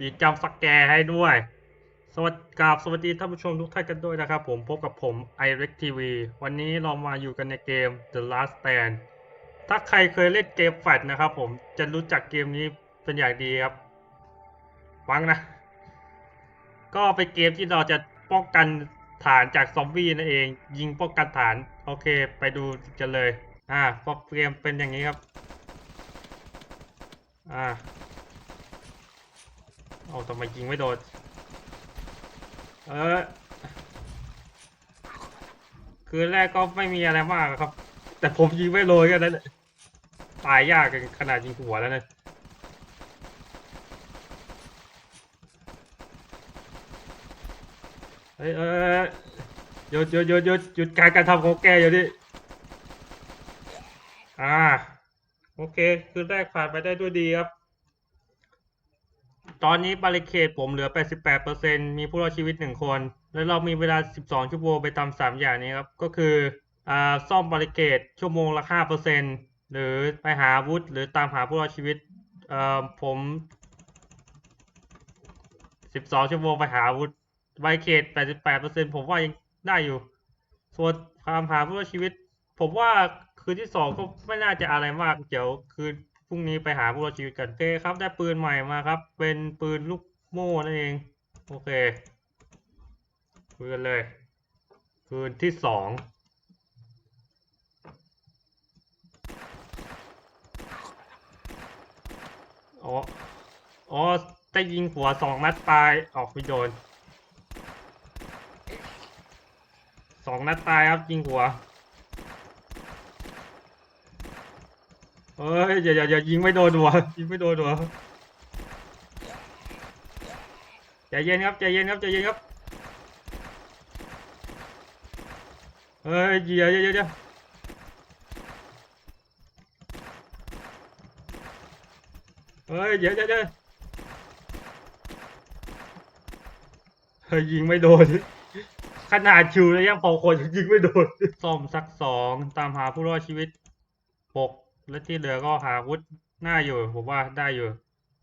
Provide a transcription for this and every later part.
มีจำสแกร์ให้ด้วย สวัสดีกราบสวัสดีท่านผู้ชมทุกท่านกันด้วยนะครับผมพบกับผม i r e c TV วันนี้เรามาอยู่กันในเกม The Last Stand ถ้าใครเคยเล่นเกมแฟลชนะครับผมจะรู้จักเกมนี้เป็นอย่างดีครับฟังนะ ก็เป็นเกมที่เราจะป้องกันฐานจากซอมบี้นั่นเอง ยิงป้องกันฐาน โอเค ไปดูกันเลย อ่าพอเกมเป็นอย่างนี้ครับ อ่า เอาทำไมยิงไม่โดน เออ คือแรกก็ไม่มีอะไรมากครับ แต่ผมยิงไม่โดนกันนั้นแหละตายยากกันขนาดยิงหัวแล้วนะเฮ้ยเออหยุดหยุดหยุดหยุดหยุดการการทำของแกอยู่ดิอ่า โอเค คือแรกผ่านไปได้ด้วยดีครับ ตอนนี้บาริเคดผมเหลือ 88%มีผู้รอดชีวิต 1 คน แล้วเรามีเวลา 12 ชั่วโมงไปทำ3อย่างนี้ครับ ก็คืออ่าซ่อมบาริเคดชั่วโมงละ 5%หรือไปหาวุธหรือตามหาผู้รอดชีวิตเอ่อผม 12 ชั่วโมงไปหาวุธบาริเคด88%ผมว่ายังได้อยู่ ส่วนตามหาผู้รอดชีวิต ผมว่าคืนที่สองก็ไม่น่าจะอะไรมาก เดี๋ยวคืน พรุ่งนี้ไปหาผู้รอดชีวิตกันโอเคครับ ได้ปืนใหม่มาครับ เป็นปืนลูกโม่นั่นเอง โอเคคุยกันเลย คืนที่สองอ๋ออ๋อได้ยิงหัวสองนัดตายออกไม่โดนสองนัดตายครับยิงหัว เอ้ยอย่าอย่าอย่ายิงไม่โดนหัวยิงไม่โดนหัวใจเย็นครับใจเย็นครับใจเย็นครับเฮ้ยเดี๋ยวเดี๋ยวเดี๋ยวเดี๋ยวเฮ้ยเดี๋ยวเดี๋ยวเดี๋ยวเฮ้ยยิงไม่โดนขนาดชิวแล้วยังพอคนยิงไม่โดนซ่อมสักสองตามหาผู้รอดชีวิตหก และที่เหลือก็หาอาวุธหน้าอยู่ ผมว่าได้อยู่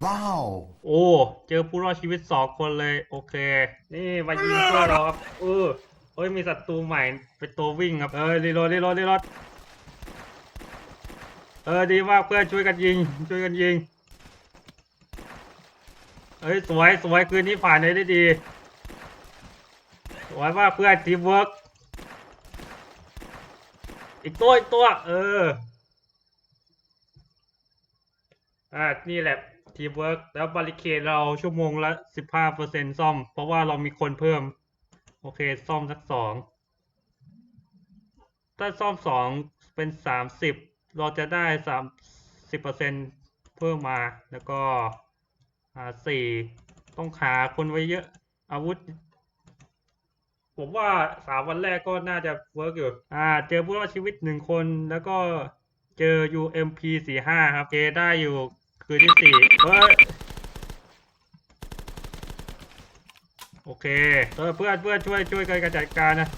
Wow. โอ้ เจอผู้รอดชีวิตสองคนเลย โอเค นี่มายิงเพื่อเราครับเออเอ้ยมีศัตรูใหม่เป็นตัววิ่งครับ เออรีโหลดรีโหลดรีโหลดเออดีมากเพื่อนช่วยกันยิง ช่วยกันยิงเอ้ยสวยสวยคืนนี้ผ่านได้ดีสวยมากเพื่อนทีมเวิร์กอีกตัวอีกตัว เออ อ่านี่แหละทีเวิร์กแล้วบาริเคดเราชั่วโมงละสิบห้าเปอร์เซ็นซ่อม เพราะว่าเรามีคนเพิ่ม โอเค ซ่อมสักสองถ้าซ่อมสองเป็นสามสิบเราจะได้สามสิบเปอร์เซ็นเพิ่มมาแล้วก็อ่าสี่ต้องหาคนไว้เยอะ อาวุธ ผมว่าสามวันแรกก็น่าจะเวิร์กอยู่อ่า เจอผู้รอดชีวิตหนึ่งคนแล้วก็เจอ UMP สี่ห้าครับเจได้อยู่ คืนที่สี่เฮ้ยโอเคเออเพื่อนเพื่อนช่วยช่วยกันจัดการนะ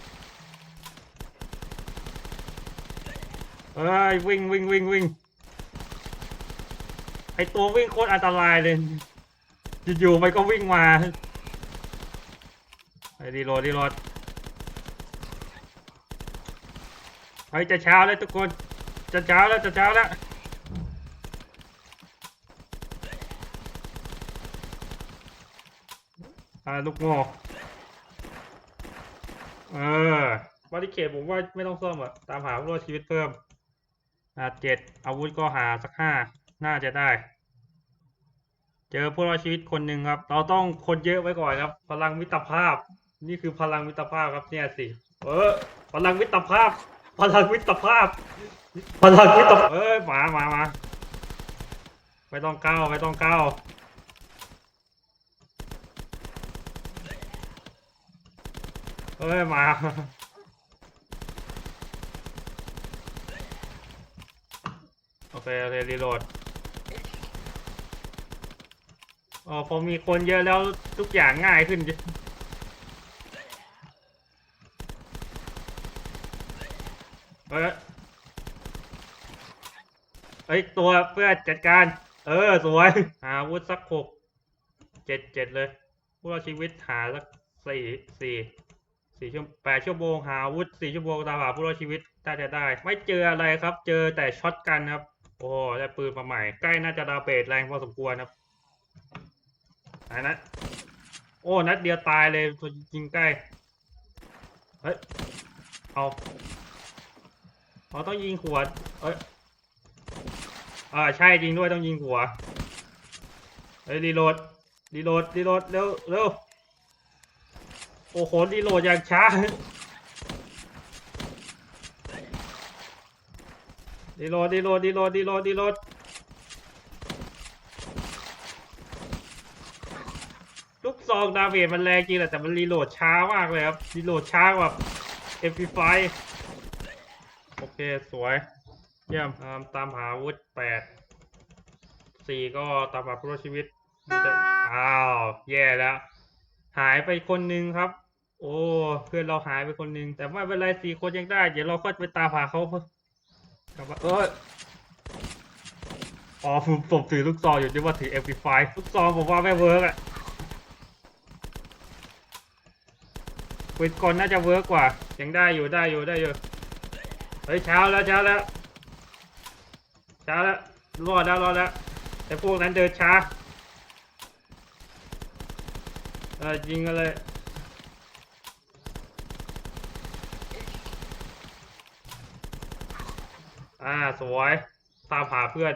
เอ้ยวิ่งวิ่งวิ่งวิ่งไอตัววิ่งโคตรอันตรายเลยอยู่ๆมันก็วิ่งมาไอดีโรดดีโรดเฮ้ยจะเช้าแล้วทุกคนจะเช้าแล้วจะเช้าแล้ว อ่าลูกโม่เออบาริเคดผมว่าไม่ต้องซ่อมอะตามหาผู้รอดชีวิตเพิ่ม อ่าเจ็ดอาวุธก็หาสักห้าน่าจะได้ เจอผู้รอดชีวิตคนหนึ่งครับ เราต้องคนเยอะไว้ก่อนครับ พลังมิตรภาพ นี่คือพลังมิตรภาพครับเนี่ยสิเออ พลังมิตรภาพ พลังมิตรภาพ พลังมิตรเอ้ยมามามาไม่ต้องก้าวไม่ต้องก้า เอ้ย มา โอเค โอเค รีโหลดอ๋อพอมีคนเยอะแล้วทุกอย่างง่ายขึ้นเอ้ยเอ้ย ตัวเพื่อจัดการ เออ สวย หาวุธสักหก เจ็ดเจ็ดเลยผู้รอดชีวิตหาสักสี่สี่ สี่ชั่วแปดชั่วโมงหาอาวุธสี่ชั่วโมงตามหาผู้รอดชีวิตน่าจะได้ ไม่เจออะไรครับ เจอแต่ช็อตกันครับ โอ้ได้ปืนมาใหม่ ใกล้น่าจะดาวเบสแรงพอสมควรครับอันนั้นโอ้ นัดเดียวตายเลยตัวยิงใกล้ เฮ้ย เอาเอาต้องยิงหัวเอ้ยอ่าใช่จริงด้วยต้องยิงหัวเฮ้ยรีโหลดรีโหลดรีโหลดเร็วเร็ว อ้โหรีโหลดอย่างช้ารีโหลดรีโหลดรีโหลดรีโหลดรีโหลดลูกซองดาเมจมันแรงจริงแหละแต่มันรีโหลดช้ามากเลยครับรีโหลดช้ากว่า MP5 โอเคสวย เยี่ยมตามตามหาวุธแปดสี่ก็ตามหาผู้รอดชีวิตอ้าว แย่แล้ว หายไปคนนึงครับ โอ้เพื่อนเราหายไปคนหนึ่งแต่ไม่เป็นไรสี่คนยังได้ เดี๋ยวเราก็ไปตามหาเขาครับว่าเอยอ๋อผมผมถือลูกซองอยู่ที่ว่าถือ MP5 ลูกซองผมว่าไม่เวิร์กอะปืนกลน่าจะเวิร์กกว่า ยังได้อยู่ได้อยู่ได้อยู่เฮ้ยเช้าแล้วเช้าแล้วเช้าแล้วรอดแล้วรอดแล้ว แต่พวกนั้นเดินช้าเออยิงกันเลย สวยตามหาเพื่อน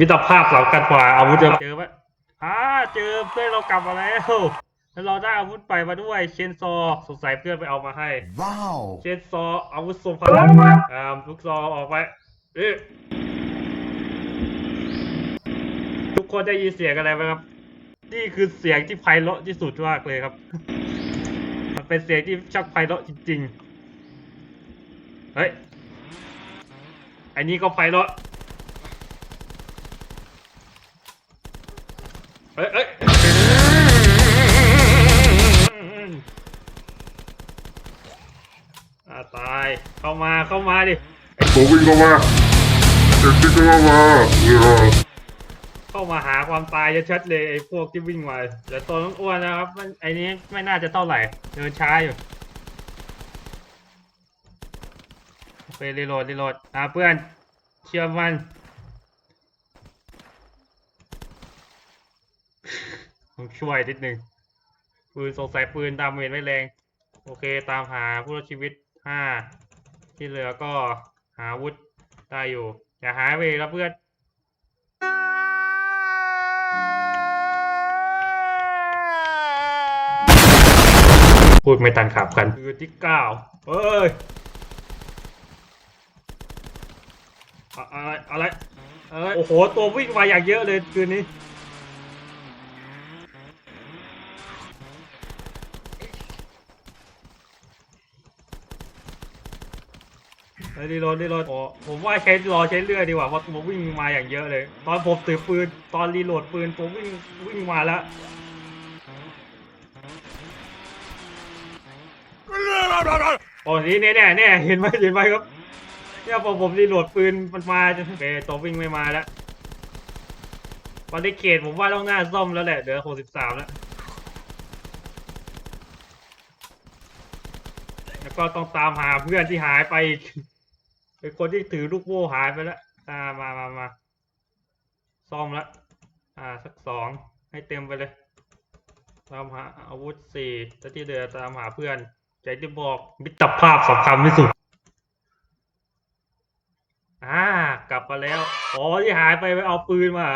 มิตรภาพสำคัญกว่าอาวุธเจอเจอไหมอ่าเจอเพื่อนเรากลับมาแล้วแล้วเราได้อาวุธไปมาด้วย เชนซอว์สงสัยเพื่อนไปเอามาให้ Wow. เชนซอว์อาวุธทรงพลังอ่าลูกซองออกไปเอ๊ะทุกคนได้ยินเสียงอะไรไหมครับ นี่คือเสียงที่ไพเราะที่สุดมากเลยครับ มันเป็นเสียงที่ช่างไพเราะจริงๆ เฮ้ย อันนี้ก็ไพเราะเฮ้ยเฮ้ยอ่าตาย เข้ามา เข้ามาดิ ผมวิ่งเข้ามาเด็กที่เข้ามาเออเข้ามาหาความตายชัดๆเลยไอ้พวกที่วิ่งมาแต่ตัวน้องอ้วนนะครับมันไอ้นี้ไม่น่าจะเท่าไหร่เดินช้าอยู่ ไปรีโหลดรีโหลดอ่าเพื่อนเชื่อมันต้องช่วยนิดนึงปืนสงสัยปืนดามเมจไม่แรง โอเคตามหาผู้รอดชีวิตห้าที่เหลือก็หาวุธได้อยู่ อย่าหายไปอีกแล้วเพื่อนพูดไม่ตันขับกันคือที่เก้าเอ้ย อะไรอะไรโอ้โห ตัววิ่งมาอย่างเยอะเลยคืนนี้ เฮ้ยดีโรดดีโรดโอ้ผมว่าใช้รอใช้เรือดีกว่าเพราะตัววิ่งมาอย่างเยอะเลย ตอนผมถือปืนตอนรีโหลดปืนตัววิ่งวิ่งมาแล้วโอ้นี่เนี่ยเนี่ยเนี่ยเห็นไหมเห็นไหมครับ เนี่ยพอผมรีโหลดปืนมันมาจะเบตัววิ่งไม่มาแล้วตอนนี้เขตผมว่าต้องหน้าซ่อมแล้วแหละ เดี๋ยวหกสิบสามแล้ว แล้วก็ต้องตามหาเพื่อนที่หายไปเป็นคนที่ถือลูกโม่หายไปแล้วอ่ามามามาซ่อมแล้วอ่าสักสองให้เต็มไปเลยตามหาอาวุธสี่แล้วที่เหลือตามหาเพื่อน ใจที่บอกมิตรภาพสำคัญที่สุด อ่ากลับมาแล้ว อ๋อที่หายไปไปเอาปืนมา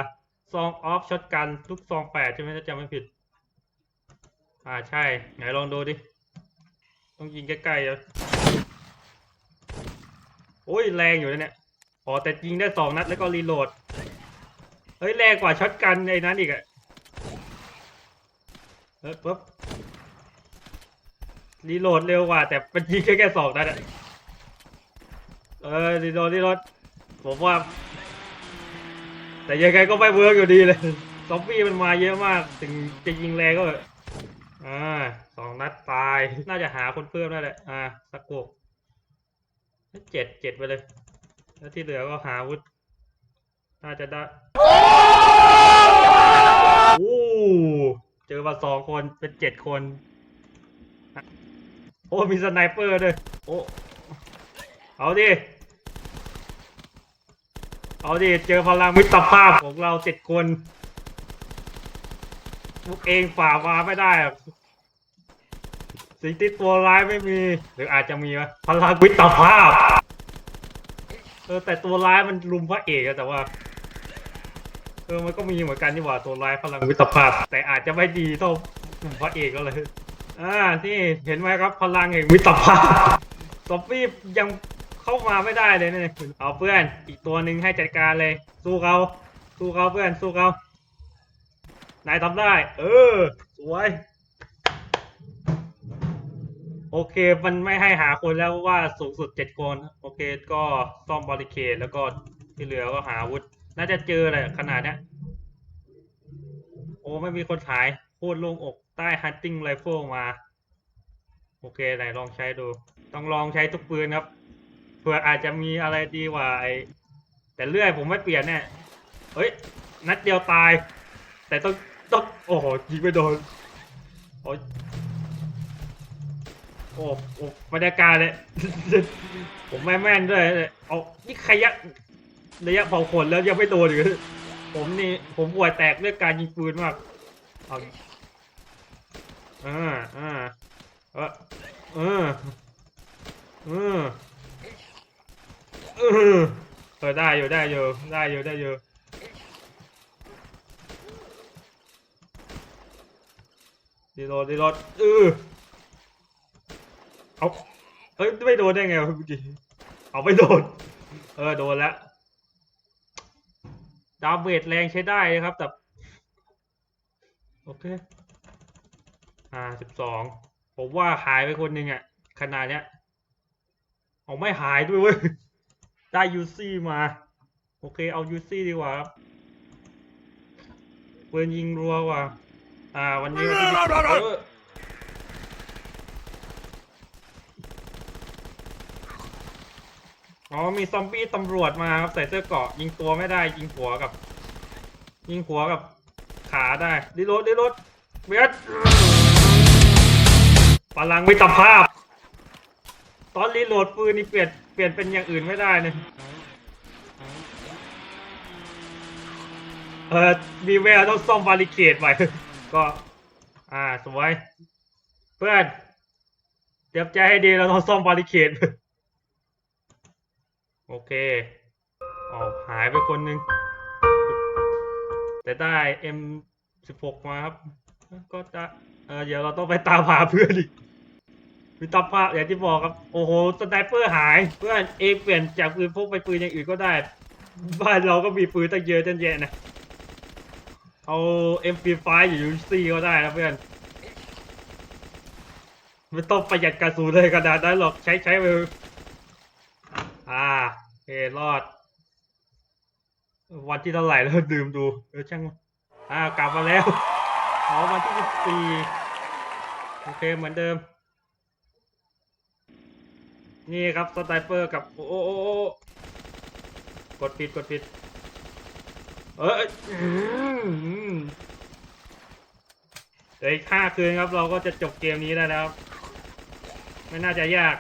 ซองออฟช็อตกันทุกซองแปดใช่ไหมถ้าจำไม่ผิด อ่าใช่ ไหนลองดูดิ ต้องยิงใกล้ๆเลยโอ้ยแรงอยู่นะเนี่ยอ๋อแต่ยิงได้สองนัดแล้วก็รีโหลด เฮ้ยแรงกว่าช็อตกันไอ้นั้นอีกอะเฮ้ยปุ๊บรีโหลดเร็วกว่า แต่มันยิงแค่แค่สองนัดอะ เออรีโหลดรีโหลดผมว่า แต่ยังไงก็ไม่เวิร์กอยู่ดีเลย ซอมบี้มันมาเยอะมาก ถึงจะยิงแรงก็เถอะอ่าสองนัดตาย น่าจะหาคนเพิ่มได้แหละ อ่าสักโกเจ็ดเจ็ดไปเลย แล้วที่เหลือก็หาวุธ น่าจะได้ โอ้ใจอมาสองคนเป็นเจ็ดคน โอ้ มีสไนเปอร์ด้วย โอ้ เอาดิ เอาดิเจอพลังมิตรภาพของเราเจ็ดคนพวกเองฝ่ามาไม่ได้อกสิ่งที่ตัวร้ายไม่มี หรืออาจจะมีวะพลังมิตรภาพ เออแต่ตัวร้ายมันลุมพระเอกอะแต่ว่า เออมันก็มีเหมือนกันนี่หว่าตัวร้ายพลังมิตรภาพ แต่อาจจะไม่ดีเท่าพระเอกก็เลยอ่านี่เห็นไหมครับ พลังแห่งมิตรภาพซอมบี้ยัง เข้ามาไม่ได้เลยเนี่ยเอาเพื่อน อีกตัวหนึ่งให้จัดการเลย สู้เขาสู้เขาเพื่อน สู้เขานายทำได้ เออ สวย โอเค มันไม่ให้หาคนแล้วว่าสูงสุดเจ็ดคน โอเค ก็ซ่อมบริเคดแล้วก็ที่เหลือก็หาอาวุธ น่าจะเจอแหละขนาดเนี้ย โอ้ ไม่มีคนขายพูดโล่งอกใต้ hunting rifle มา โอเค ไหนลองใช้ดู ต้องลองใช้ทุกปืนครับ เผื่ออาจจะมีอะไรดีกว่าไอแต่เลื่อยผมไม่เปลี่ยนแน่เฮ้ย นัดเดียวตาย แต่ต้องต้องโอ้โหยิงไม่โดนโอ้ยโอ้โอ้บรรยากาศเลย ผมไม่แม่นด้วยเอานี่ขยะระยะเผาขนแล้วยังไม่โดนอีกเหรอผมนี่ ผมป่วยแตกเรื่องการยิงปืนมากเอาอ่าอ่าเออเออเออ เออเออได้อยู่ได้อยู่ได้อยู่ได้อยู่ดีโรดดีโรดเออเอาเอ้ยไม่โดนได้ไงเมื่อกี้เอาไม่โดนเออโดนแล้วดาเมจแรงใช้ได้นะครับแต่โอเคอ่าสิบสองผมว่าหายไปคนหนึ่งอะขนาดเนี้ยเอาไม่หายด้วยเว้ย ได้ยูซี่มา โอเค เอายูซี่ดีกว่าครับปืนยิงรัวว่าอ่า วันนี้วันที่เอออ๋อมีซอมบี้ตำรวจมาครับใส่เสื้อเกราะยิงตัวไม่ได้ ยิงหัวกับ ยิงหัวกับขาได้ดิโรดดิโรดเบียดพลังมิตรภาพ ตอนรีโหลดปืนนี่เปลี่ยน เปลี่ยนเป็นอย่างอื่นไม่ได้เนี่ยเออมีแววต้องซ่อมบาริเคดใหม่ก็ อ่าสวยเพื่อนเตรียมใจให้ดีเราต้องซ่อมบาริเคดโอเคอ๋อหายไปคนหนึ่งแต่ได้ M16 มาครับ ก็จะเออเดี๋ยวเราต้องไปตามหาเพื่อนอีก มิตรภาพอย่างที่บอกครับโอ้โหสไนเปอร์หายเพื่อนเองเปลี่ยนจากปืนพกไปปืนอย่างอื่นก็ได้บ้านเราก็มีปืนตั้งเยอะตั้งแยะนะเอา MP5 อยู่ยูซีก็ได้นะเพื่อนไม่ต้องประหยัดกระสุนเลยขนาดนั้นหรอกใช้ใช้ไปอ่าโอเครอด วันที่เท่าไหร่แล้วดื่มดูเออช่างอ่ากลับมาแล้วอ๋อวันที่สิบสี่โอเคเหมือนเดิม นี่ครับสไตเปอร์กับโอ้โอ้โอโอกดผิดกดผิด เออเดี๋ยวอีกห้าคืนครับ เราก็จะจบเกมนี้ได้แล้ว ไม่น่าจะยาก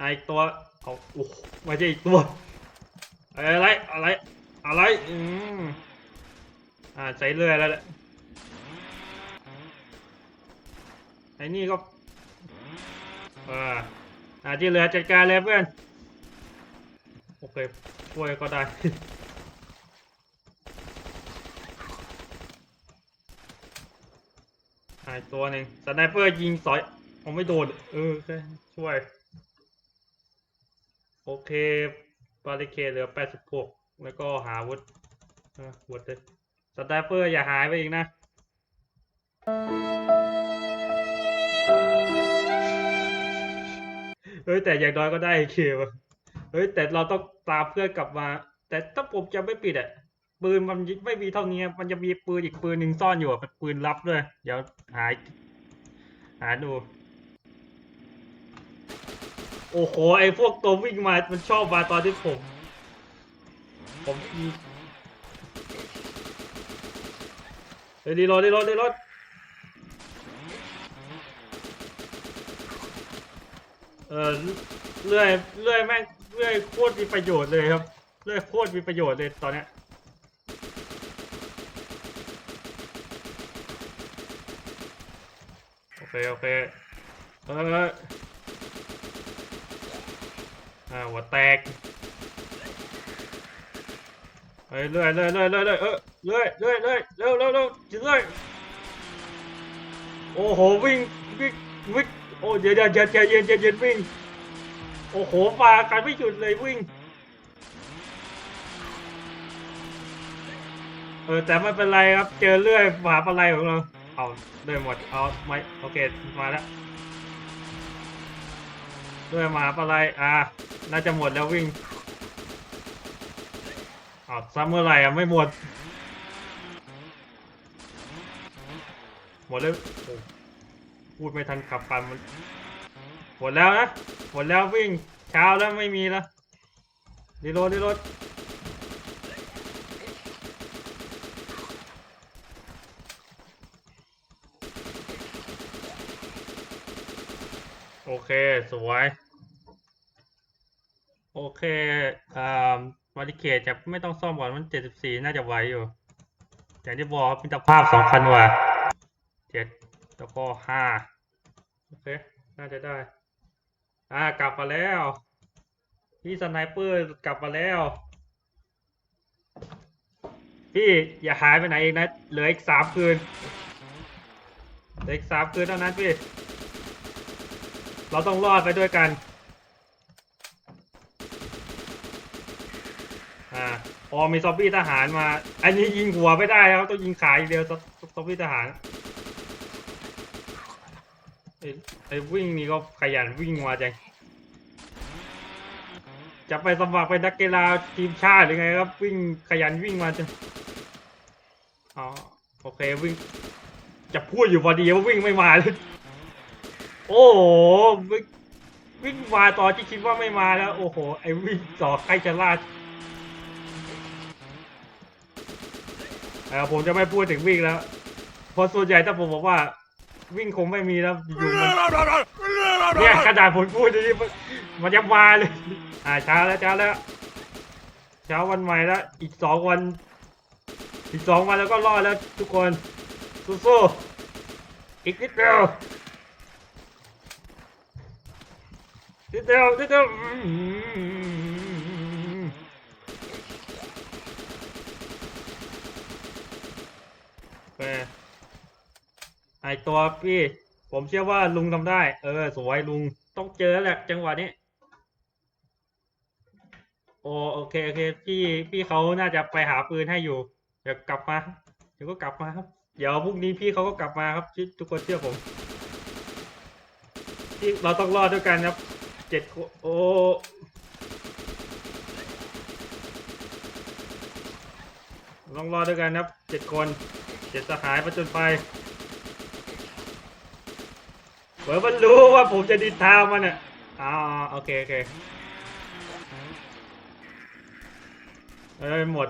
อีกตัวเอาโอ้ไม่ใช่อีกตัวอะไรอะไรอะไรอืมอ่าใช้เรื่อยแล้วแหละไอ้นี่ก็ อ่าอ่าที่เหลือจัดการเลยเพื่อน โอเคช่วยก็ได้อ่าอีกตัวหนึ่งสไนเปอร์ยิงสอยผมไม่โดน เออแค่ช่วย โอเคบาริเคเหลือ86แล้วก็หาวุธอะอาวุธเลยสไตรเปอร์อย่าหายไปอีกนะ เฮ้ยแต่อย่างน้อยก็ได้เคว่ะเฮ้ยแต่เราต้องตามเพื่อนกลับมา แต่ถ้าผมจะไม่ปิดอะปืนมันไม่มีเท่านี้ มันจะมีปืนอีกปืนหนึ่งซ่อนอยู่อะเป็นปืนลับด้วย เดี๋ยวหาหาดู โอ้โห ไอพวกตัววิ่งมา มันชอบมาตอนที่ผม ผมเฮ้ยรีโหลดรีโหลดรีโหลด เออเลื่อยเลื่อยแม่งเลื่อยโคตรมีประโยชน์เลยครับ เลื่อยโคตรมีประโยชน์เลยตอนเนี้ยโอเคโอเคเอออ่าหัวแตกเฮ้ยเลื่อยเลื่อยเลื่อยเลื่อยเลื่อยเออเลื่อยเลื่อยเลื่อยเร็วเร็วเร็วจิเลื่อยโอ้โหวิ่งวิ่งวิ่ง โอ้เดี๋ยวเดี๋ยวเดี๋ยวใจเย็นเย็นวิ่ง โอ้โหมากันไม่หยุดเลยวิ่ง เออแต่ไม่เป็นไรครับ เจอเลื่อยหมาปลาไหลของเรา เอาเลื่อยหมด เอาไม่โอเค มาแล้วเลื่อยหมาปลาไหลอ่า น่าจะหมดแล้ววิ่งเอาซ้ำเมื่อไหร่อะไม่หมด หมดเลย พูดไม่ทันขับปันมันหมดแล้วนะหมดแล้ววิ่งเช้าแล้วไม่มีแล้วดีโรดดีโรดโอเค สวย โอเคอ่ามาริเคทจะไม่ต้องซ่อมก่อนมันเจ็ดสิบสี่น่าจะไหวอยู่ อย่างที่บอกมิตภาพสองคันว่ะเจ็ด แล้วก็ห้าโอเค น่าจะได้ อ่ากลับมาแล้ว พี่สไนเปอร์กลับมาแล้ว พี่อย่าหายไปไหนเองนะ เหลืออีกสามคืน เหลืออีกสามคืนเท่านั้นพี่ เราต้องรอดไปด้วยกัน อ่าพอมีซอมบี้ทหารมา อันนี้ยิงหัวไม่ได้ครับ ต้องยิงขาอย่างเดียวซอซอมบี้ทหาร ไอ้ไอ้วิ่งนี่ก็ขยันวิ่งมาจัง จะไปสมัครเป็นนักกีฬาทีมชาติหรือไงครับวิ่งขยันวิ่งมาจัง อ๋อโอเควิ่ง จะพูดอยู่พอดีว่าวิ่งไม่มาเลยโอ้โหวิ่งวิ่งมาต่อที่คิดว่าไม่มาแล้ว โอ้โห ไอ้วิ่งต่อใครจะลาดเออผมจะไม่พูดถึงวิ่งแล้วเพราะส่วนใหญ่ถ้าผมบอกว่า วิ่งคงไม่มีแล้วอยู่มันเนี่ยขนาดผมพูดอย่างนี้มันมันจะมาเลย อ่าเช้าแล้วเช้าแล้วเช้าวันใหม่แล้วอีกสองวัน อีกสองวันแล้วก็รอดแล้วทุกคนสู้ๆอีกนิดเดียวนิดเดียวนิดเดียวอืม โอเค ไอตัวพี่ ผมเชื่อว่าลุงทำได้ เออ สวยลุงต้องเจอแหละจังหวะนี้ โอโอเคโอเค พี่พี่เขาน่าจะไปหาปืนให้อยู่ เดี๋ยวกลับมา เดี๋ยวก็กลับมาครับ เดี๋ยวพรุ่งนี้พี่เขาก็กลับมาครับทุกคนเชื่อผมที่เราต้องรอดด้วยกันครับเจ็ดคนโอ้ต้องรอดด้วยกันครับเจ็ดคนเจ็ดสหายประจนไป เหมือนมันรู้ว่าผมจะดินทามันอะอ่าโอเคโอเคเอ้ยหมด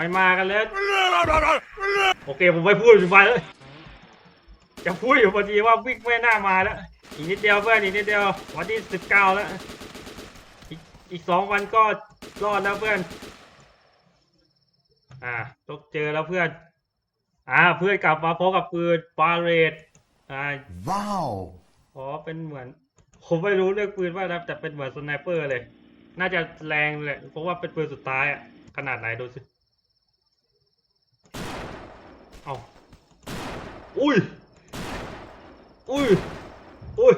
ไม่มากันแล้ว โอเคผมไม่พูดอยู่ไปเลยจะพูดอยู่พอดีว่าวิ่งไม่น่ามาแล้ว อีกนิดเดียวเพื่อนอีกนิดเดียววันที่สิบเก้าแล้ว อีกอีกสองวันก็รอดแล้วเพื่อน อ่าต้องเจอแล้วเพื่อน อ่าเพื่อนกลับมาพร้อมกับปืนบาเรตอ่า Wow. อ๋อเป็นเหมือน ผมไม่รู้เรื่องปืนว่านะแต่เป็นเหมือนสไนเปอร์เลย น่าจะแรงเลยเพราะว่าเป็นปืนสุดท้ายอะขนาดไหนดูสิ เอาอุ้ย อุ้ย อุ้ย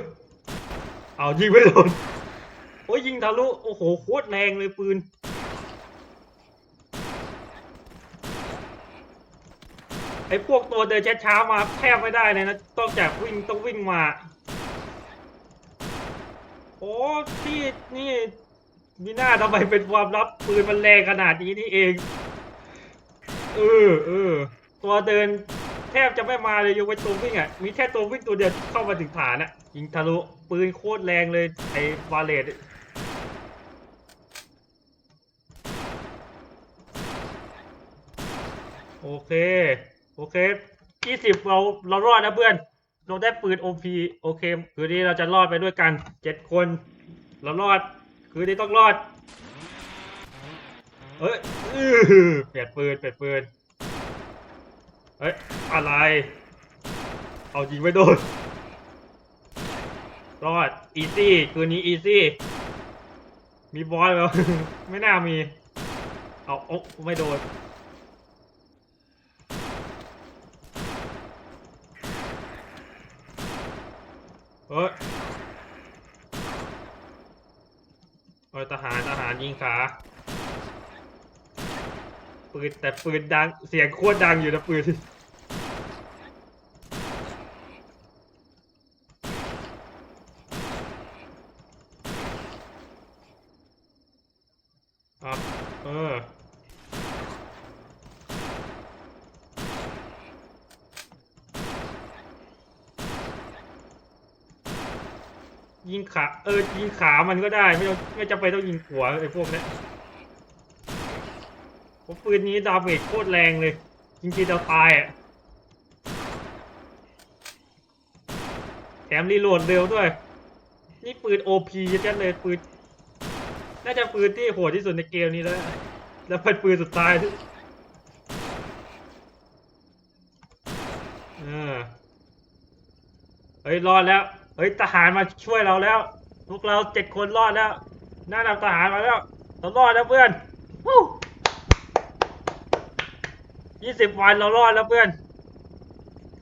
เอายิงไม่โดน โอ้ยยิงทะลุ โอ้โห โคตรแรงเลยปืน ไอ้พวกตัวเดินช้าๆมาแทบไม่ได้เลยนะ ต้องจากวิ่งต้องวิ่งมา โอ้ที่นี่มีหน้าทำไมเป็นความลับปืนมันแรงขนาดนี้นี่เอง เออเออ ตัวเดินแทบจะไม่มาเลยยกเว้นตัววิ่งอะ มีแค่ตัววิ่งตัวเดียวเข้ามาถึงฐานอะ ยิงทะลุปืนโคตรแรงเลยไอ้วาเลตโอเค โอเคยี่สิบเราเรารอดนะเพื่อน เราได้ปืนโอพีโอเค คืนนี้เราจะรอดไปด้วยกันเจ็ดคน เรารอด คืนนี้ต้องรอดเฮ้ยเปลี่ยนปืนเปลี่ยนปืน เฮ้ย อะไร เอายิงไม่โดนรอดอีซี่คืนนี้อีซี่ มีบอสแล้ว ไม่น่ามี เอาโอ๊ะไม่โดน เฮ้ยเฮ้ยทหารทหารยิงขา ปืนแต่ปืนดังเสียงโคตรดังอยู่นะปืนครับเออยิงขาเออยิงขามันก็ได้ ไม่ต้องไม่จำเป็นต้องยิงหัวไอ้พวกเนี้ย ปืนนี้ดาเมจโคตรแรงเลย จริงๆเราตายอะ แถมรีโหลดเร็วด้วย นี่ปืนโอพีจัดเลยปืน น่าจะปืนที่โหดที่สุดในเกมนี้แล้ว แล้วเป็นปืนสุดท้ายด้วยเอเฮ้ยรอดแล้ว เฮ้ยทหารมาช่วยเราแล้ว พวกเราเจ็ดคนรอดแล้ว หน้านำทหารมาแล้ว เรารอดแล้วเพื่อนวู้ ยี่สิบวันเรารอดแล้วเพื่อน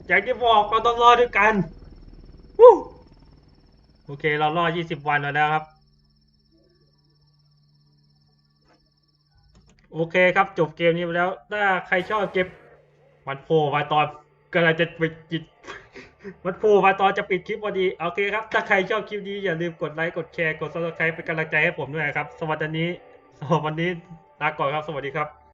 อย่างที่บอกเราต้องรอดด้วยกันโอเค เรารอดยี่สิบวันมาแล้วครับ โอเคครับ จบเกมนี้ไปแล้ว ถ้าใครชอบเกมมันโผล่มาตอนกำลังจะปิดจิตมันโผล่มาตอนจะปิดคลิปพอดี โอเคครับ ถ้าใครชอบคลิปนี้อย่าลืมกดไลค์ กดแชร์ กด subscribe เป็นกำลังใจให้ผมด้วยครับ สวัสดีนี้สวัสดีวันนี้ลาก่อนครับ สวัสดีครับ